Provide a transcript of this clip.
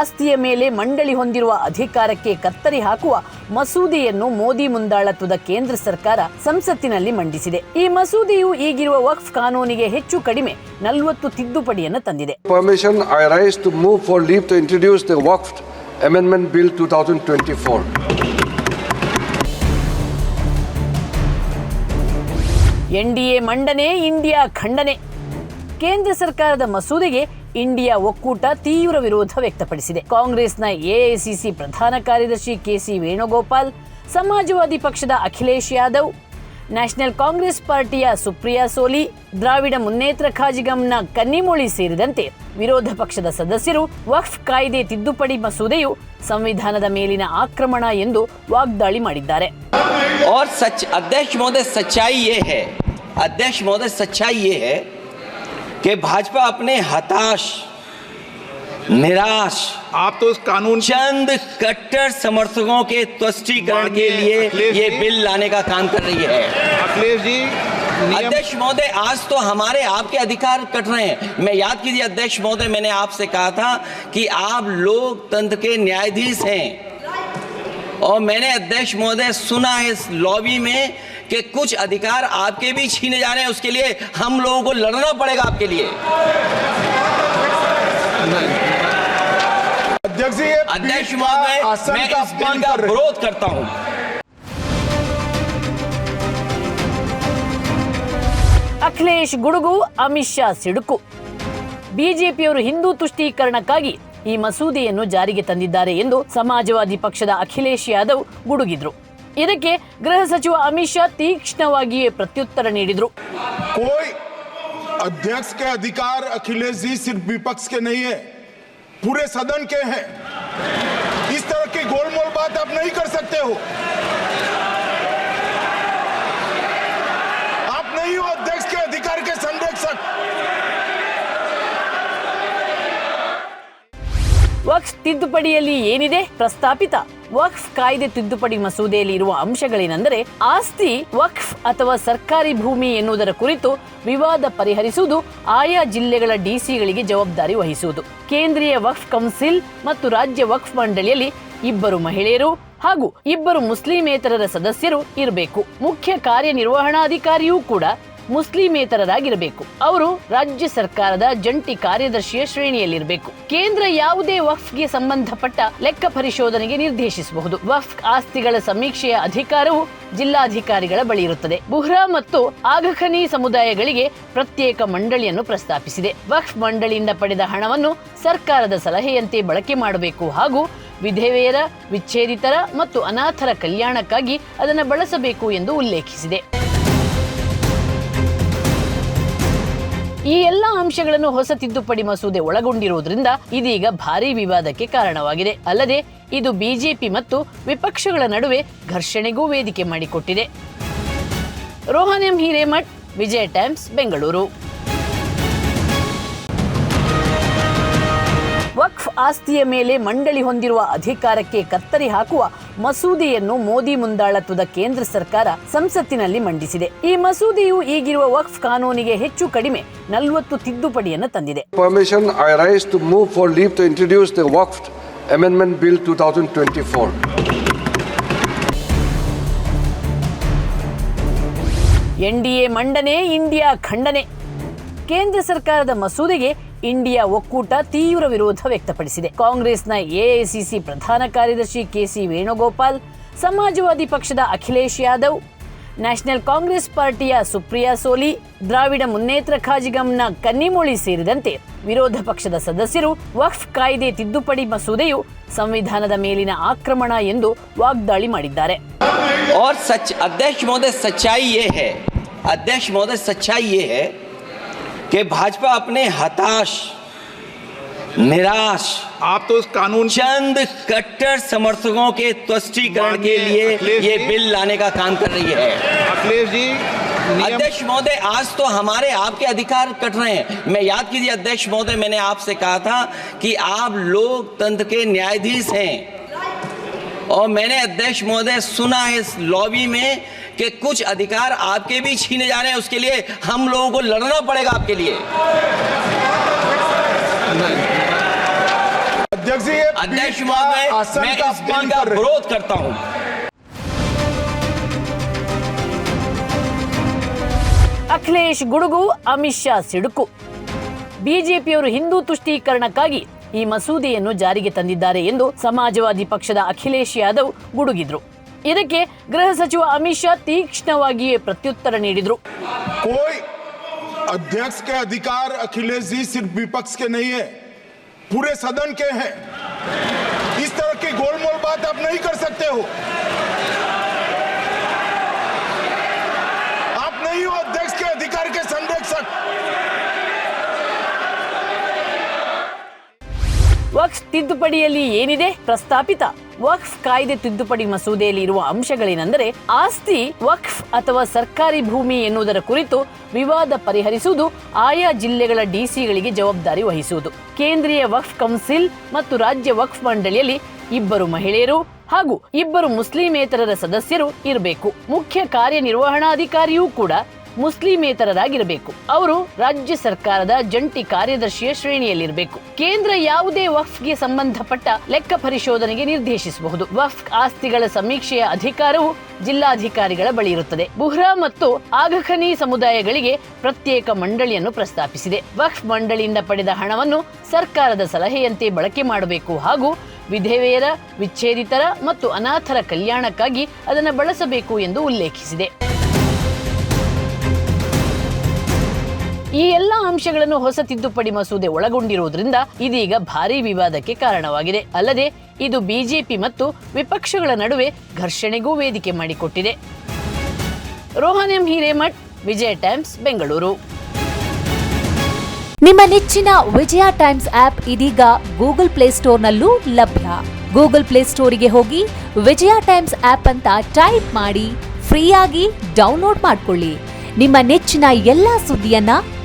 ಆಸ್ತಿಯ ಮೇಲೆ ಮಂಡಳಿ ಹೊಂದಿರುವ ಅಧಿಕಾರಕ್ಕೆ ಕತ್ತರಿ ಹಾಕುವ ಮಸೂದೆಯನ್ನು ಮೋದಿ ಮುಂದಾಳತ್ವದ ಕೇಂದ್ರ ಸರ್ಕಾರ ಸಂಸತ್ತಿನಲ್ಲಿ ಮಂಡಿಸಿದೆ. ಈ ಮಸೂದೆಯು ಈಗಿರುವ ವಕ್ಫ್ ಕಾನೂನಿಗೆ ಹೆಚ್ಚು ಕಡಿಮೆ ನಲವತ್ತು ತಿದ್ದುಪಡಿಯನ್ನು ತಂದಿದೆ. Permission, I rise to move for leave to introduce the Waqf Amendment Bill 2024. NDA ಮಂಡನೆ ಇಂಡಿಯಾ ಖಂಡನೆ. ಕೇಂದ್ರ ಸರ್ಕಾರದ ಮಸೂದೆಗೆ ಇಂಡಿಯಾ ಒಕ್ಕೂಟ ತೀವ್ರ ವಿರೋಧ ವ್ಯಕ್ತಪಡಿಸಿದೆ ಕಾಂಗ್ರೆಸ್ನ ಎಐಸಿಸಿ ಪ್ರಧಾನ ಕಾರ್ಯದರ್ಶಿ ಕೆಸಿ ವೇಣುಗೋಪಾಲ್ ಸಮಾಜವಾದಿ ಪಕ್ಷದ ಅಖಿಲೇಶ್ ಯಾದವ್ ನ್ಯಾಷನಲ್ ಕಾಂಗ್ರೆಸ್ ಪಾರ್ಟಿಯ ಸುಪ್ರಿಯಾ ಸೋಲಿ ದ್ರಾವಿಡ ಮುನ್ನೇತ್ರ ಖಾಜಿಗಂನ ಕನ್ನಿಮೋಳಿ ಸೇರಿದಂತೆ ವಿರೋಧ ಪಕ್ಷದ ಸದಸ್ಯರು ವಕ್ಫ್ ಕಾಯ್ದೆ ತಿದ್ದುಪಡಿ ಮಸೂದೆಯು ಸಂವಿಧಾನದ ಮೇಲಿನ ಆಕ್ರಮಣ ಎಂದು ವಾಗ್ದಾಳಿ ಮಾಡಿದ್ದಾರೆ और सच अध्यक्ष महोदय सच्चाई ये है अध्यक्ष महोदय सच्चाई ये है कि भाजपा अपने हताश निराश आप तो उस कानून चंद कट्टर समर्थकों के तुष्टीकरण के लिए ये बिल लाने का काम कर रही है। अखिलेश जी अध्यक्ष महोदय आज तो हमारे आपके अधिकार कट रहे हैं। मैं याद कीजिए अध्यक्ष महोदय मैंने आपसे कहा था कि आप लोकतंत्र के न्यायाधीश हैं। और मैंने अध्यक्ष महोदय सुना है इस लॉबी में कि कुछ अधिकार आपके भी छीने जा रहे हैं उसके लिए हम लोगों को लड़ना पड़ेगा आपके लिए अध्यक्ष जी ये अध्यक्ष पीठ का महोदय आसन मैं का इस बिल अपमान का कर रहे हैं। विरोध करता हूं ಅಖಿಲೇಶ್ ಗುಡುಗು ಅಮಿತ್ ಶಾ ಸಿಡುಕು ಬಿಜೆಪಿಯವರು ಹಿಂದೂ ತುಷ್ಟೀಕರಣಕ್ಕಾಗಿ ಈ ಮಸೂದೆಯನ್ನು ಜಾರಿಗೆ ತಂದಿದ್ದಾರೆ ಎಂದು ಸಮಾಜವಾದಿ ಪಕ್ಷದ ಅಖಿಲೇಶ್ ಯಾದವ್ ಗುಡುಗಿದ್ರು ಇದಕ್ಕೆ ಗೃಹ ಸಚಿವ ಅಮಿತ್ ಶಾ ತೀಕ್ಷ್ಣವಾಗಿಯೇ ಪ್ರತ್ಯುತ್ತರ ನೀಡಿದ್ರು कोई अध्यक्ष के अधिकार अखिलेश जी सिर्फ विपक्ष के नहीं है पूरे सदन के हैं इस तरह की गोलमोल बात आप नहीं कर सकते हो ತಿದ್ದುಪಡಿಯಲ್ಲಿ ಏನಿದೆ? ಪ್ರಸ್ತಾಪಿತ. ವಕ್ಫ್ ಕಾಯ್ದೆ ತಿದ್ದುಪಡಿ ಮಸೂದೆಯಲ್ಲಿ ಇರುವ ಅಂಶಗಳೇನೆಂದರೆ, ಆಸ್ತಿ ವಕ್ಫ್ ಅಥವಾ ಸರ್ಕಾರಿ ಭೂಮಿ ಎನ್ನುವುದರ ಕುರಿತು ವಿವಾದ ಪರಿಹರಿಸುವುದು, ಆಯಾ ಜಿಲ್ಲೆಗಳ ಡಿಸಿಗಳಿಗೆ ಜವಾಬ್ದಾರಿ ವಹಿಸುವುದು. ಕೇಂದ್ರೀಯ ವಕ್ಫ್ ಕೌನ್ಸಿಲ್ ಮತ್ತು ರಾಜ್ಯ ವಕ್ಫ್ ಮಂಡಳಿಯಲ್ಲಿ ಇಬ್ಬರು ಮಹಿಳೆಯರು ಹಾಗೂ ಇಬ್ಬರು ಮುಸ್ಲಿಮೇತರರ ಸದಸ್ಯರು ಇರಬೇಕು. ಮುಖ್ಯ ಕಾರ್ಯನಿರ್ವಹಣಾಧಿಕಾರಿಯೂ ಕೂಡ ಮುಸ್ಲಿಮೇತರರಾಗಿರಬೇಕು. ಅವರು ರಾಜ್ಯ ಸರ್ಕಾರದ ಜಂಟಿ ಕಾರ್ಯದರ್ಶಿಯ ಶ್ರೇಣಿಯಲ್ಲಿರಬೇಕು. ಕೇಂದ್ರ ಯಾವುದೇ ವಕ್ಫ್ಗೆ ಸಂಬಂಧಪಟ್ಟ ಲೆಕ್ಕ ಪರಿಶೋಧನೆಗೆ ನಿರ್ದೇಶಿಸಬಹುದು. ವಕ್ಫ್ ಆಸ್ತಿಗಳ ಸಮೀಕ್ಷೆಯ ಅಧಿಕಾರವು ಜಿಲ್ಲಾಧಿಕಾರಿಗಳ ಬಳಿ ಇರುತ್ತದೆ. ಬುಹ್ರಾ ಮತ್ತು ಆಗಖನಿ ಸಮುದಾಯಗಳಿಗೆ ಪ್ರತ್ಯೇಕ ಮಂಡಳಿಯನ್ನು ಪ್ರಸ್ತಾಪಿಸಿದೆ. ವಕ್ಫ್ ಮಂಡಳಿಯಿಂದ ಪಡೆದ ಹಣವನ್ನು ಸರ್ಕಾರದ ಸಲಹೆಯಂತೆ ಬಳಕೆ ಮಾಡಬೇಕು ಹಾಗೂ ವಿಧವೆಯರ ವಿಚ್ಛೇದಿತರ ಮತ್ತು ಅನಾಥರ ಕಲ್ಯಾಣಕ್ಕಾಗಿ ಅದನ್ನು ಬಳಸಬೇಕು ಎಂದು ಉಲ್ಲೇಖಿಸಿದೆ. ಈ ಎಲ್ಲ ಅಂಶಗಳನ್ನು ಹೊಸ ತಿದ್ದುಪಡಿ ಮಸೂದೆ ಒಳಗೊಂಡಿರುವುದರಿಂದ ಇದೀಗ ಭಾರೀ ವಿವಾದಕ್ಕೆ ಕಾರಣವಾಗಿದೆ. ಅಲ್ಲದೆ ಇದು ಬಿಜೆಪಿ ಮತ್ತು ವಿಪಕ್ಷಗಳ ನಡುವೆ ಘರ್ಷಣೆಗೂ ವೇದಿಕೆ ಮಾಡಿಕೊಟ್ಟಿದೆ. Rohan M Hiremath, Vijaya Times, Bengaluru. ಆಸ್ತಿಯ ಮೇಲೆ ಮಂಡಳಿ ಹೊಂದಿರುವ ಅಧಿಕಾರಕ್ಕೆ ಕತ್ತರಿ ಹಾಕುವ ಮಸೂದೆಯನ್ನು ಮೋದಿ ಮುಂದಾಳತ್ವದ ಕೇಂದ್ರ ಸರ್ಕಾರ ಸಂಸತ್ತಿನಲ್ಲಿ ಮಂಡಿಸಿದೆ. ಈ ಮಸೂದೆಯು ಈಗಿರುವ ವಕ್ಫ್ ಕಾನೂನಿಗೆ ಹೆಚ್ಚು ಕಡಿಮೆ ನಲವತ್ತು ತಿದ್ದುಪಡಿಯನ್ನು ತಂದಿದೆ. Permission, I rise to move for leave to introduce the Waqf Amendment Bill 2024. NDA ಮಂಡನೆ ಇಂಡಿಯಾ ಖಂಡನೆ. ಕೇಂದ್ರ ಸರ್ಕಾರದ ಮಸೂದೆಗೆ ಇಂಡಿಯಾ ಒಕ್ಕೂಟ ತೀವ್ರ ವಿರೋಧ ವ್ಯಕ್ತಪಡಿಸಿದೆ ಕಾಂಗ್ರೆಸ್ನ ಎಐಸಿಸಿ ಪ್ರಧಾನ ಕಾರ್ಯದರ್ಶಿ ಕೆಸಿ ವೇಣುಗೋಪಾಲ್ ಸಮಾಜವಾದಿ ಪಕ್ಷದ ಅಖಿಲೇಶ್ ಯಾದವ್ ನ್ಯಾಷನಲ್ ಕಾಂಗ್ರೆಸ್ ಪಾರ್ಟಿಯ ಸುಪ್ರಿಯಾ ಸೋಲಿ ದ್ರಾವಿಡ ಮುನ್ನೇತ್ರ ಖಾಜಿಗಂನ ಕನ್ನಿಮೋಳಿ ಸೇರಿದಂತೆ ವಿರೋಧ ಪಕ್ಷದ ಸದಸ್ಯರು ವಕ್ಫ್ ಕಾಯ್ದೆ ತಿದ್ದುಪಡಿ ಮಸೂದೆಯು ಸಂವಿಧಾನದ ಮೇಲಿನ ಆಕ್ರಮಣ ಎಂದು ವಾಗ್ದಾಳಿ ಮಾಡಿದ್ದಾರೆ और सच अध्यक्ष महोदय सच्चाई ये है अध्यक्ष महोदय सच्चाई ये है कि भाजपा अपने हताश निराश आप तो उस कानून चंद कट्टर समर्थकों के तुष्टीकरण के लिए ये बिल लाने का काम कर रही है। अखिलेश जी अध्यक्ष महोदय आज तो हमारे आपके अधिकार कट रहे हैं। मैं याद कीजिए अध्यक्ष महोदय मैंने आपसे कहा था कि आप लोकतंत्र के न्यायाधीश हैं। और मैंने अध्यक्ष महोदय सुना है इस लॉबी में कि कुछ अधिकार आपके भी छीने जा रहे हैं उसके लिए हम लोगों को लड़ना पड़ेगा आपके लिए अध्यक्ष जी ये अध्यक्ष पीठ का महोदय आसन मैं का इस बिल अपमान का कर रहे हैं। विरोध करता हूं ಅಖಿಲೇಶ್ ಗುಡುಗು ಅಮಿತ್ ಶಾ ಸಿಡುಕು ಬಿಜೆಪಿಯವರು ಹಿಂದೂ ತುಷ್ಟೀಕರಣಕ್ಕಾಗಿ ಈ ಮಸೂದೆಯನ್ನು ಜಾರಿಗೆ ತಂದಿದ್ದಾರೆ ಎಂದು ಸಮಾಜವಾದಿ ಪಕ್ಷದ ಅಖಿಲೇಶ್ ಯಾದವ್ ಗುಡುಗಿದ್ರು ಇದಕ್ಕೆ ಗೃಹ ಸಚಿವ ಅಮಿತ್ ಶಾ ತೀಕ್ಷ್ಣವಾಗಿಯೇ ಪ್ರತ್ಯುತ್ತರ ನೀಡಿದ್ರು कोई अध्यक्ष के अधिकार अखिलेश जी सिर्फ विपक्ष के नहीं है पूरे सदन के हैं इस तरह की गोलमोल बात आप नहीं कर सकते हो ವಕ್ಫ್ ತಿದ್ದುಪಡಿಯಲ್ಲಿ ಏನಿದೆ? ಪ್ರಸ್ತಾಪಿತ. ವಕ್ಫ್ ಕಾಯ್ದೆ ತಿದ್ದುಪಡಿ ಮಸೂದೆಯಲ್ಲಿ ಇರುವ ಅಂಶಗಳೇನೆಂದರೆ, ಆಸ್ತಿ, ವಕ್ಫ್ ಅಥವಾ ಸರ್ಕಾರಿ ಭೂಮಿ ಎನ್ನುವುದರ ಕುರಿತು ವಿವಾದ ಪರಿಹರಿಸುವುದು, ಆಯಾ ಜಿಲ್ಲೆಗಳ ಡಿಸಿಗಳಿಗೆ ಜವಾಬ್ದಾರಿ ವಹಿಸುವುದು. ಕೇಂದ್ರೀಯ ವಕ್ಫ್ ಕೌನ್ಸಿಲ್ ಮತ್ತು ರಾಜ್ಯ ವಕ್ಫ್ ಮಂಡಳಿಯಲ್ಲಿ ಇಬ್ಬರು ಮಹಿಳೆಯರು ಹಾಗೂ ಇಬ್ಬರು ಮುಸ್ಲಿಮೇತರರ ಸದಸ್ಯರು ಇರಬೇಕು. ಮುಖ್ಯ ಕಾರ್ಯನಿರ್ವಹಣಾಧಿಕಾರಿಯೂ ಕೂಡ ಮುಸ್ಲಿಮೇತರರಾಗಿರಬೇಕು. ಅವರು ರಾಜ್ಯ ಸರ್ಕಾರದ ಜಂಟಿ ಕಾರ್ಯದರ್ಶಿಯ ಶ್ರೇಣಿಯಲ್ಲಿರಬೇಕು. ಕೇಂದ್ರ ಯಾವುದೇ ವಕ್ಫ್ಗೆ ಸಂಬಂಧಪಟ್ಟ ಲೆಕ್ಕ ಪರಿಶೋಧನೆಗೆ ನಿರ್ದೇಶಿಸಬಹುದು. ವಕ್ಫ್ ಆಸ್ತಿಗಳ ಸಮೀಕ್ಷೆಯ ಅಧಿಕಾರವು ಜಿಲ್ಲಾಧಿಕಾರಿಗಳ ಬಳಿ ಇರುತ್ತದೆ. ಬುಹ್ರಾ ಮತ್ತು ಆಗಖನಿ ಸಮುದಾಯಗಳಿಗೆ ಪ್ರತ್ಯೇಕ ಮಂಡಳಿಯನ್ನು ಪ್ರಸ್ತಾಪಿಸಿದೆ. ವಕ್ಫ್ ಮಂಡಳಿಯಿಂದ ಪಡೆದ ಹಣವನ್ನು ಸರ್ಕಾರದ ಸಲಹೆಯಂತೆ ಬಳಕೆ ಮಾಡಬೇಕು ಹಾಗೂ ವಿಧವೆಯರ ವಿಚ್ಛೇದಿತರ ಮತ್ತು ಅನಾಥರ ಕಲ್ಯಾಣಕ್ಕಾಗಿ ಅದನ್ನು ಬಳಸಬೇಕು ಎಂದು ಉಲ್ಲೇಖಿಸಿದೆ. ಈ ಎಲ್ಲ ಅಂಶಗಳನ್ನು ಹೊಸ ತಿದ್ದುಪಡಿ ಮಸೂದೆ ಒಳಗೊಂಡಿರುವುದರಿಂದ ಇದೀಗ ಭಾರೀ ವಿವಾದಕ್ಕೆ ಕಾರಣವಾಗಿದೆ. ಅಲ್ಲದೆ ಇದು ಬಿಜೆಪಿ ಮತ್ತು ವಿಪಕ್ಷಗಳ ನಡುವೆ ಘರ್ಷಣೆಗೂ ವೇದಿಕೆ ಮಾಡಿಕೊಟ್ಟಿದೆ. Rohan M Hiremath, Vijaya Times, Bengaluru. ನಿಮ್ಮ ನೆಚ್ಚಿನ ವಿಜಯ ಟೈಮ್ಸ್ ಆಪ್ ಇದೀಗ ಗೂಗಲ್ ಪ್ಲೇಸ್ಟೋರ್ನಲ್ಲೂ ಲಭ್ಯ. ಗೂಗಲ್ ಪ್ಲೇಸ್ಟೋರಿಗೆ ಹೋಗಿ ವಿಜಯ ಟೈಮ್ಸ್ ಆಪ್ ಅಂತ ಟೈಪ್ ಮಾಡಿ ಫ್ರೀಯಾಗಿ ಡೌನ್ಲೋಡ್ ಮಾಡಿಕೊಳ್ಳಿ. ನಿಮ್ಮ ನೆಚ್ಚಿನ ಎಲ್ಲಾ ಸುದ್ದಿಯನ್ನ